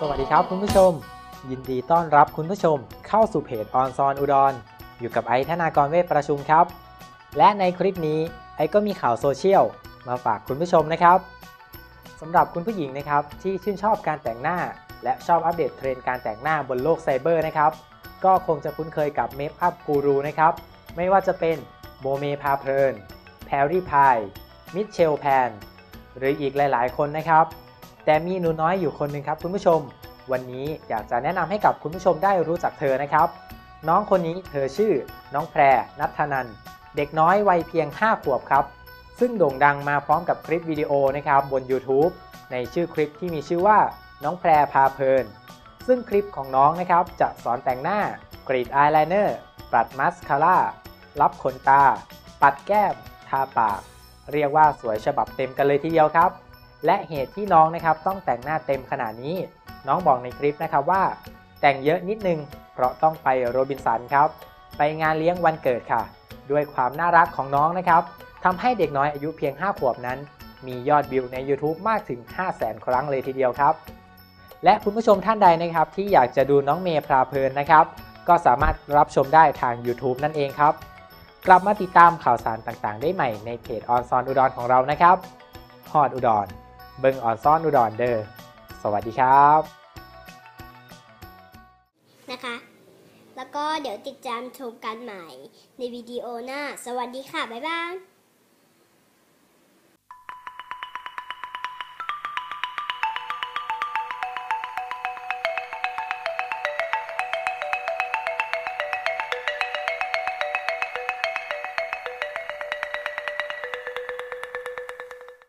สวัสดีครับคุณผู้ชม ยินดีต้อนรับคุณผู้ชม เข้าสู่เพจออนซอนอุดรอยู่กับไอธนากรเวทประชุมครับ และในคลิปนี้ไอก็มีข่าวโซเชียลมาฝากคุณผู้ชมนะครับสำหรับคุณผู้หญิงนะครับที่ชื่นชอบการแต่งหน้า และชอบอัปเดตเทรนด์การแต่งหน้าบนโลกไซเบอร์นะครับก็คงจะคุ้นเคยกับเมคอัพกูรูนะครับไม่ว่าจะเป็นโมเมพาเพลินแพรรี่พายมิเชลแพนหรืออีกหลาย ๆ คนนะครับ แต่มีหนูน้อยอยู่คนหนึ่งครับคุณผู้ชม วันนี้อยากจะแนะนำให้กับคุณผู้ชมได้รู้จักเธอนะครับ น้องคนนี้เธอชื่อ น้องแพรนัทนัน เด็กน้อยวัยเพียง 5 ขวบครับ ซึ่งโด่งดังมาพร้อมกับคลิปวิดีโอนะครับบน YouTube ในชื่อคลิปที่มีชื่อว่า น้องแพรพาเพลิน ซึ่งคลิปของน้องนะครับจะสอนแต่งหน้ากรีดอายไลเนอร์ปัดมัสคาร่ารับขนตา ปัดแก้ม ทาปาก เรียกว่าสวยฉบับเต็มกันเลยทีเดียวครับ และเหตุที่น้องนะครับต้องแต่งหน้าเต็มขนาดนี้ น้องบอกในคลิปนะครับว่า แต่งเยอะนิดนึง เพราะต้องไปโรบินสันครับ ไปงานเลี้ยงวันเกิดค่ะ ด้วยความน่ารักของน้องนะครับทำให้เด็กน้อยอายุเพียง 5 ขวบนั้น มียอดวิวใน YouTube มากถึง 5 0 0 0 0 0 ครั้งเลยทีเดียวครับ และคุณผู้ชมท่านใดนะครับที่อยากจะดูน้องเมย์พราเพลินนะครับ ก็สามารถรับชมได้ทาง YouTube นั่นเองครับ กลับมาติดตามข่าวสารต่างๆ ได้ใหม่ในเพจออนซอนอุดรของเรานะครับฮอดอุดร เบิงออนซ่อนอุดรเดอสวัสดีครับ นะคะ แล้วก็เดี๋ยวติดตามชมกันใหม่ในวิดีโอหน้า สวัสดีค่ะ บ๊ายบาย